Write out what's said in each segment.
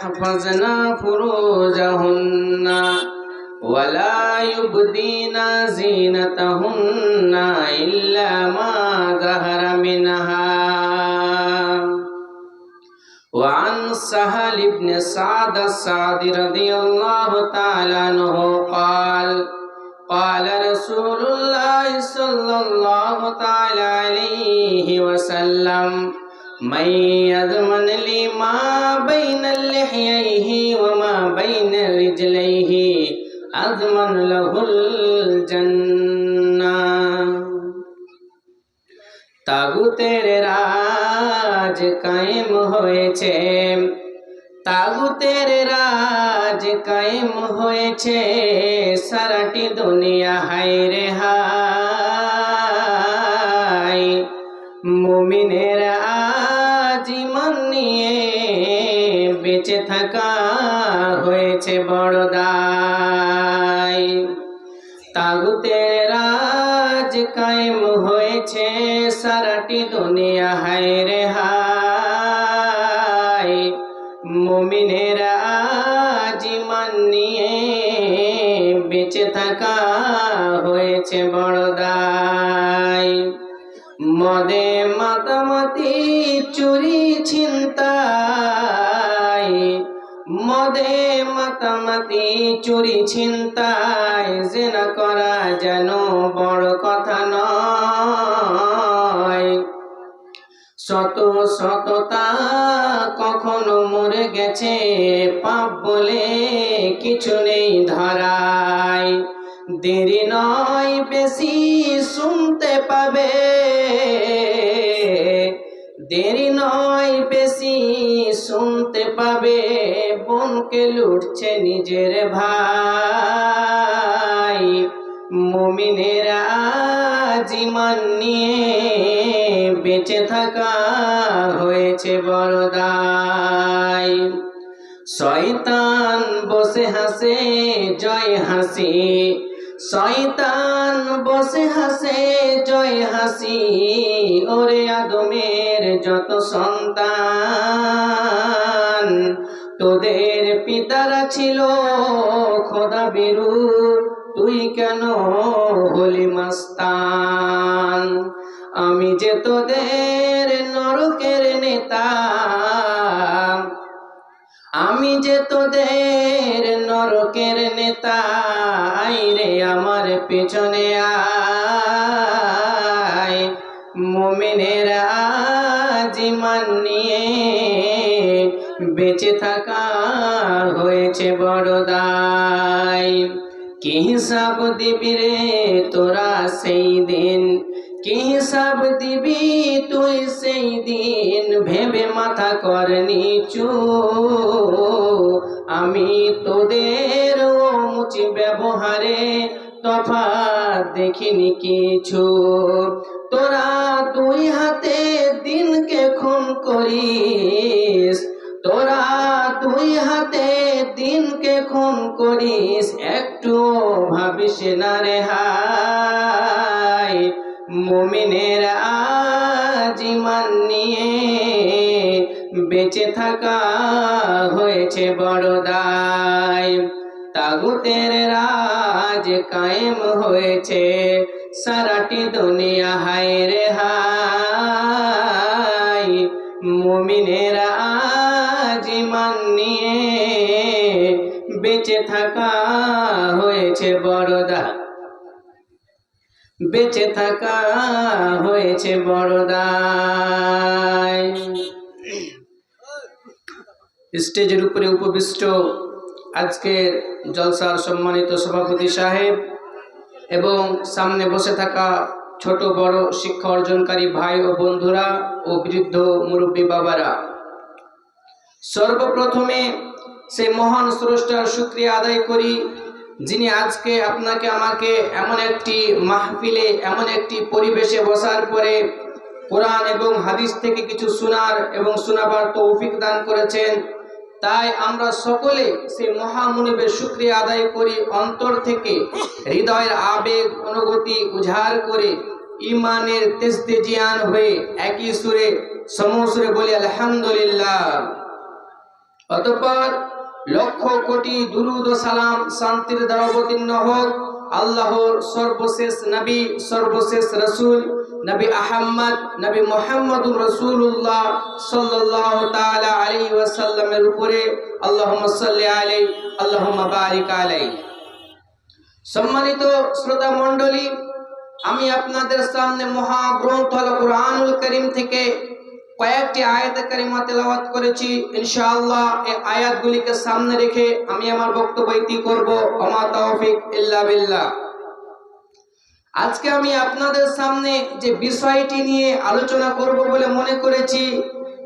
يحفظن فروجهن ولا يبدين زينتهن إلا ما ظهر منها وعن سهل بن سعد السعدي رضي الله تعالى عنه قال قال رسول الله صلى الله تعالى عليه وسلم من يضمن لي ما بين لحييه وما بين رجليه أضمن له الجنة তাগুতের রাজ কায়েম হয়েছে তাগুতের রাজ কায়েম হয়েছে সারাটি দুনিয়া হায় রে হায় মুমিনের বড় দায় তাগুতের রাজ কায়েম হয়েছে, সারাটি দুনিয়া হায় রে হায়। মুমিনের আজ ইমান নিয়ে বেঁচে থাকা হয়েছে বড় দায় মদে মাতামাতি, চুরি, ছিনতাই মাতামাতি চুরি ছিনতাই, জেনা করা যেন বড় কথা নয়। শত শততা কখনো মরে গেছে, পাপ বলে কিছু নেই ধরায় দেরি নয় বেশি শুনতে পাবে। দেরি নয় বেশি শুনতে পাবে। বোনকে লুটছে নিজের ভাই। মুমিনের আজিমান নিয়ে বেঁচে থাকা হয়েছে বড়দাই শয়তান বসে হাসে, জয় হাসি। শয়তান বসে হাসে, জয় হাসি। ওরে আদমের যত সন্তান তোদের পিতারা ছিল খোদা বিরু তুই কেন হলি মাস্তান? আমি যে তোদের নরকের নেতা। আমি যে তোদের নরকের নেতা। আই রে আমার পেছনে আয়। মোমেনের আজিমান নিয়ে বেঁচে থাকা হয়েছে বড় দায়। কি হিসাব দিবি রে তোরা সেই দিন? কি হিসাব দিবি তুই সেই দিন? ভেবে মাথা কর নিচু। আমি তোদের মুচি ব্যবহারে তফাৎ দেখিনি কিছু। তোরা দুই হাতে দিনকে খুন করিস। তোরা দুই হাতে দিনকে খুন করিস একটু ভাবিস না রে হায়। মুমিনের আজিমান নিয়ে বেঁচে থাকা হয়েছে বড় দায়। তাগুতের রাজ কায়েম হয়েছে, সারাটি দুনিয়া হায় রে হায়। বেঁচে থাকা হয়েছে বড় দায় বেঁচে থাকা হয়েছে বড়দায় স্টেজের উপরে উপবিষ্ট আজকের জলসার সম্মানিত সভাপতি সাহেব এবং সামনে বসে থাকা ছোট বড় শিক্ষা অর্জনকারী ভাই ও বন্ধুরা ও বৃদ্ধ মুরব্বী বাবারা, সর্বপ্রথমে সেই মহান স্রষ্টার শুক্রিয়া আদায় করি, যিনি আজকে আপনাকে আমাকে এমন একটি মাহফিলে, এমন একটি পরিবেশে বসার পরে কোরআন এবং হাদিস থেকে কিছু শোনার এবং শোনাবার তৌফিক দান করেছেন। তাই আমরা সকলে সেই মহামনিবের শুক্রিয়া আদায় করি, অন্তর থেকে হৃদয়ের আবেগ, অনুভূতি উজাড় করে ইমানের তেস্তে জিয়ান হয়ে একই সুরে সমসুরে বলি, আলহামদুলিল্লাহ। অতঃপর লক্ষ কোটি দুরুদ ও সালাম শান্তির দ্বারা অবতীর্ণ হোক। আল্লাহর সর্বশেষ নবী, সর্বশেষ রসুল, নবী আহম্মদ নবী মোহাম্মদুর রসুল্লাহ সাল্লাহ তাআলা আলাইহি ওয়াসাল্লামের উপরে আল্লাহুম্মা সাল্লি আলাইহি, আল্লাহুম্মা বারিক আলাইহি। সম্মানিত শ্রোতা মণ্ডলী, আমি আপনাদের সামনে মহাগ্রন্থ আল কোরআনুল করিম থেকে কয়েকটি আয়াত কারিমা তেলাওয়াত করেছি, ইনশাআল্লাহ এই আয়াতগুলিকে সামনে রেখে আমি আমার বক্তব্য ইতি করব আমা তৌফিক ইল্লা বিল্লাহ। আজকে আমি আপনাদের সামনে যে বিষয়টি নিয়ে আলোচনা করব বলে মনে করেছি,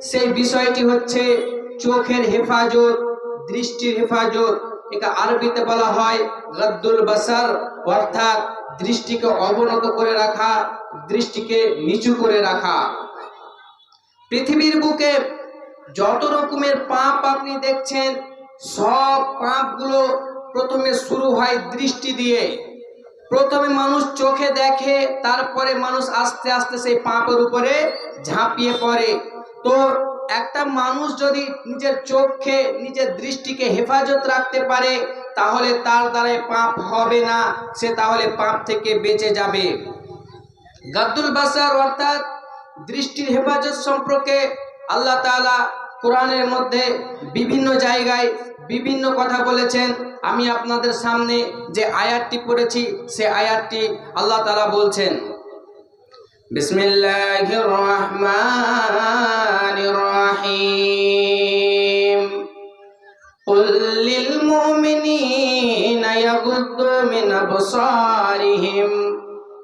সেই বিষয়টি হচ্ছে চোখের হেফাজত, দৃষ্টির হেফাজত। একে আরবিতে বলা হয় গদ্দুল বাসার, অর্থাৎ দৃষ্টিকে অবনত করে রাখা, দৃষ্টিকে নিচু করে রাখা। পৃথিবীর বুকে যত রকমের পাপ আপনি দেখছেন, সব পাপগুলো প্রথমে শুরু হয় দৃষ্টি দিয়ে। প্রথমে মানুষ চোখে দেখে, তারপরে মানুষ আস্তে আস্তে সেই পাপের উপরে ঝাঁপিয়ে পড়ে। তো একটা মানুষ যদি নিজের চোখে নিজের দৃষ্টিকে হেফাজত রাখতে পারে, তাহলে তার দ্বারাই পাপ হবে না, সে তাহলে পাপ থেকে বেঁচে যাবে। গাদ্দুল বাসার অর্থাৎ দৃষ্টির হেফাজত সম্পর্কে আল্লাহ তাআলা কোরআনের মধ্যে বিভিন্ন জায়গায় বিভিন্ন কথা বলেছেন আমি আপনাদের সামনে যে আয়াতটি পড়েছি সে আয়াতটি আল্লাহ তাআলা বলছেন বিসমিল্লাহির রহমানির রহিম قل للمؤمنين يغضوا من أبصارهم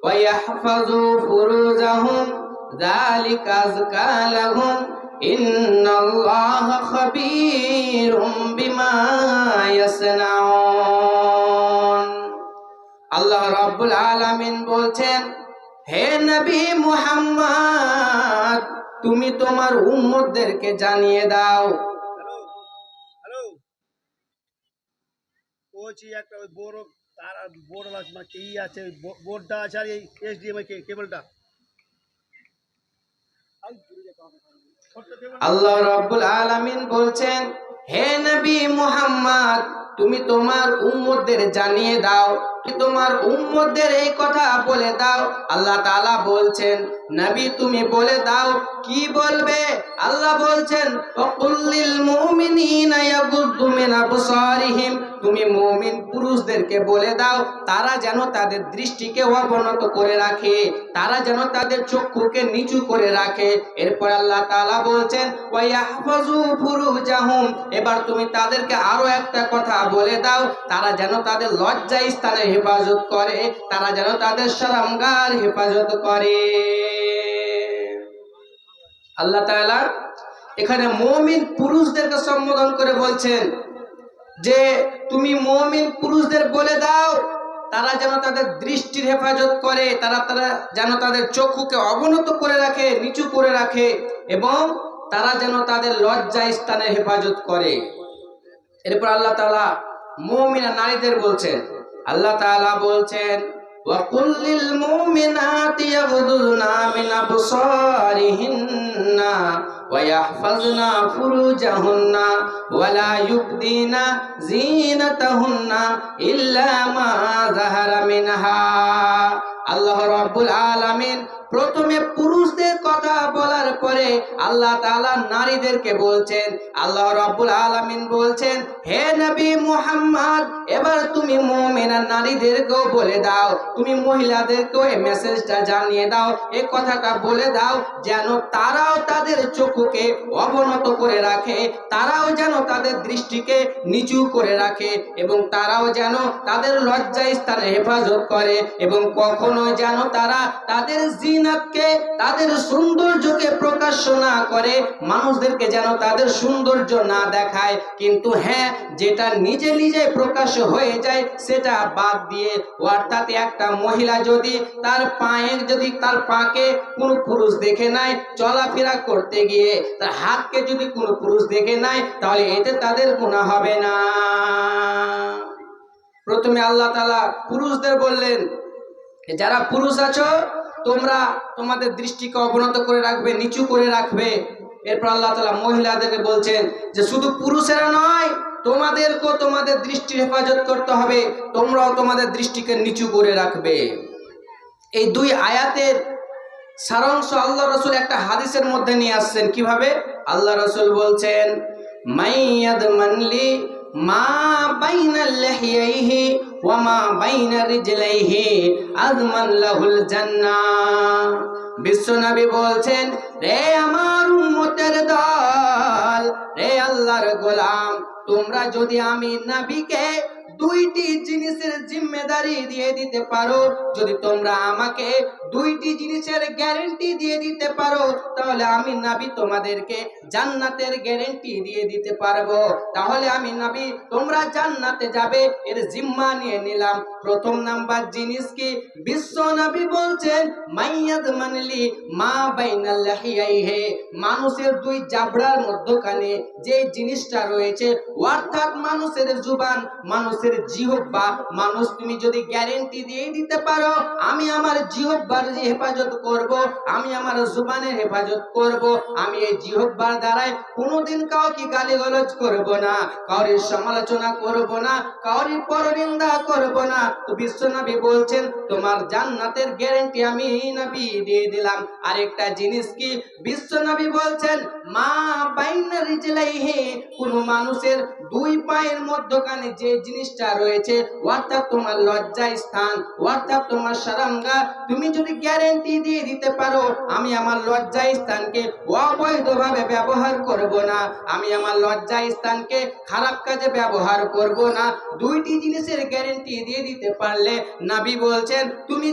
ويحفظوا فروجهم ذلك أزكى لهم إن الله خبير بما يصنعون আল্লাহ রাব্বুল আলামিন বলছেন হে নবী মুহাম্মদ তুমি তোমার উম্মতদেরকে জানিয়ে দাও হ্যালো হ্যালো বলছি একটা ওই বড় তার আর বড় আছে মানে কি আছে ওই বো- বোর্ডটা আছে আর এই এইচডিএমআই কেবলটা আল্লাহ রাব্বুল আলামিন বলছেন, হে নবী মুহাম্মদ, তুমি তোমার উম্মতদের জানিয়ে দাও, কি তোমার উম্মতদের এই কথা বলে দাও? আল্লাহ তাআলা বলছেন, নবী, তুমি বলে দাও, কি বলবে? আল্লাহ বলছেন মুমিনিনা ইয়াগুদ্দু মিন আবসারিহিম তুমি মুমিন পুরুষদেরকে বলে দাও, তারা যেন তাদের দৃষ্টিকে অবনত করে রাখে, তারা যেন তাদের চক্ষুকে নিচু করে রাখে। এরপর আল্লাহ তাআলা বলছেন এবার তুমি তাদেরকে আরও একটা কথা বলে দাও, তারা যেন তাদের লজ্জা স্থানের হেফাজত করে, তারা যেন তাদের শরমগার হেফাজত করে। আল্লাহ তাআলা এখানে মুমিন পুরুষদেরকে সম্বোধন করে বলছেন যে তুমি মমিন পুরুষদের বলে দাও তারা যেন তাদের দৃষ্টির হেফাজত করে তারা তারা যেন তাদের চক্ষুকে অবনত করে রাখে নিচু করে রাখে এবং তারা যেন তাদের লজ্জা স্থানের হেফাজত করে এরপর আল্লাহ তাআলা মুমিনা নারীদের বলছেন আল্লাহ তাআলা বলছেন وَقُلْ لِلْمُؤْمِنَاتِ يَغْضُضْنَ مِنْ أَبْصَارِهِنَّ وَيَحْفَظْنَ فُرُوجَهُنَّ وَلَا يُبْدِينَ زِينَتَهُنَّ إِلَّا مَا ظَهَرَ مِنْهَا আল্লাহ রাব্বুল আলামিন প্রথমে পুরুষদের কথা বলার পরে আল্লাহ তাআলা নারীদেরকে বলছেন, আল্লাহ রাব্বুল আলামিন বলছেন, হে নবী মুহাম্মদ, এবার তুমি মুমিনা নারীদেরকেও বলে দাও, তুমি মহিলাদেরকেও এই মেসেজটা জানিয়ে দাও, এই কথাটা বলে দাও, যেন তারাও তাদের চক্ষুকে অবনত করে রাখে, তারাও যেন তাদের দৃষ্টিকে নিচু করে রাখে এবং তারাও যেন তাদের লজ্জা স্থানে হেফাজত করে এবং কখনো যেন তারা তাদের জিনাতকে তাদের সৌন্দর্যকে প্রকাশ্য না করে মানুষদেরকে যেন তাদের সৌন্দর্য না দেখায়। কিন্তু হ্যাঁ যেটা নিজে নিজে প্রকাশ্য হয়ে যায়, সেটা বাদ দিয়ে অর্থাৎ একটা মহিলা যদি তার পায়ে যদি তার পাকে কোনো পুরুষ দেখে নাই, চলাফেরা করতে গিয়ে তার হাতকে যদি কোনো পুরুষ দেখে নাই, তাহলে এতে তাদের গুণা হবে না। প্রথমে আল্লাহ তালা পুরুষদের বললেন যারা পুরুষ আছো তোমরা তোমাদের দৃষ্টিকে অবনত করে রাখবে, নিচু করে রাখবে। এরপর আল্লাহ তালা মহিলাদেরকে বলছেন যে, শুধু পুরুষেরা নয়, তোমাদেরকেও তোমাদের দৃষ্টির হেফাজত করতে হবে। তোমরাও তোমাদের দৃষ্টিকে নিচু করে রাখবে। এই দুই আয়াতের সারাংশ আল্লাহ রসুল একটা হাদিসের মধ্যে নিয়ে আসছেন। কীভাবে? আল্লাহ রসুল বলছেন, মাইয়াদ মানলি মা বাইনা লাহিয়াইহি ওয়া মা বাইনা রিজলাইহি আযমান লাহুল জান্নাহ। বিশ্বনবী বলছেন, রে আমার উম্মতের দল, রে আল্লাহর গোলাম, তোমরা যদি আমি নবীকে দুইটি জিনিসের জিম্মেদারি দিয়ে দিতে পারো। যদি তোমরা আমাকে দুইটি জিনিসের গ্যারেন্টি দিয়ে দিতে পারো, তাহলে আমি নাবি তোমাদেরকে জান্নাতের গ্যারেন্টি দিয়ে দিতে পারব। তাহলে আমি নাবি, তোমরা জান্নাতে যাবে, এর জিম্মা নিয়ে নিলাম। প্রথম নাম্বার জিনিস কি? বিশ্ব নবী বলছেন, মাইয়াদ মানলি মা বাইনাল লাহিয়াইহে। মানুষের দুই জাবড়ার মধ্যখানে যে জিনিসটা রয়েছে, অর্থাৎ মানুষের জুবান, মানুষের জিহব্বা মানুষ, তুমি যদি গ্যারেন্টি দিয়ে দিতে পারো, আমি আমার জিহব্বার যে হেফাজত করব, আমি আমার জুবানের হেফাজত করব, আমি এই জিহব্বার দ্বারাই কোনোদিন কাউকে গালিগালাজ করব না কাউরির সমালোচনা করব না কাউরির পরনিন্দা করব না। তো বিশ্বনবী বলছেন, তোমার জান্নাতের গ্যারেন্টি আমি নবী দিয়ে দিলাম। আরেকটা জিনিস কি? বিশ্বনবী বলছেন, মা বাইনা রিজলাইহি, কোন মানুষের দুই পায়ের মধ্যখানে যে জিনিসটা রয়েছে। অর্থাৎ তোমার লজ্জা স্থান অর্থাৎ তোমার সারাঙ্গা। তুমি যদি গ্যারেন্টি দিয়ে দিতে পারো, আমি আমার লজ্জা স্থানকে অবৈধভাবে ব্যবহার করব না। আমি আমার লজ্জা স্থানকে খারাপ কাজে ব্যবহার করব না। দুইটি জিনিসের গ্যারেন্টি দিয়ে দিতে পারলে নাবি বলছেন, তুমি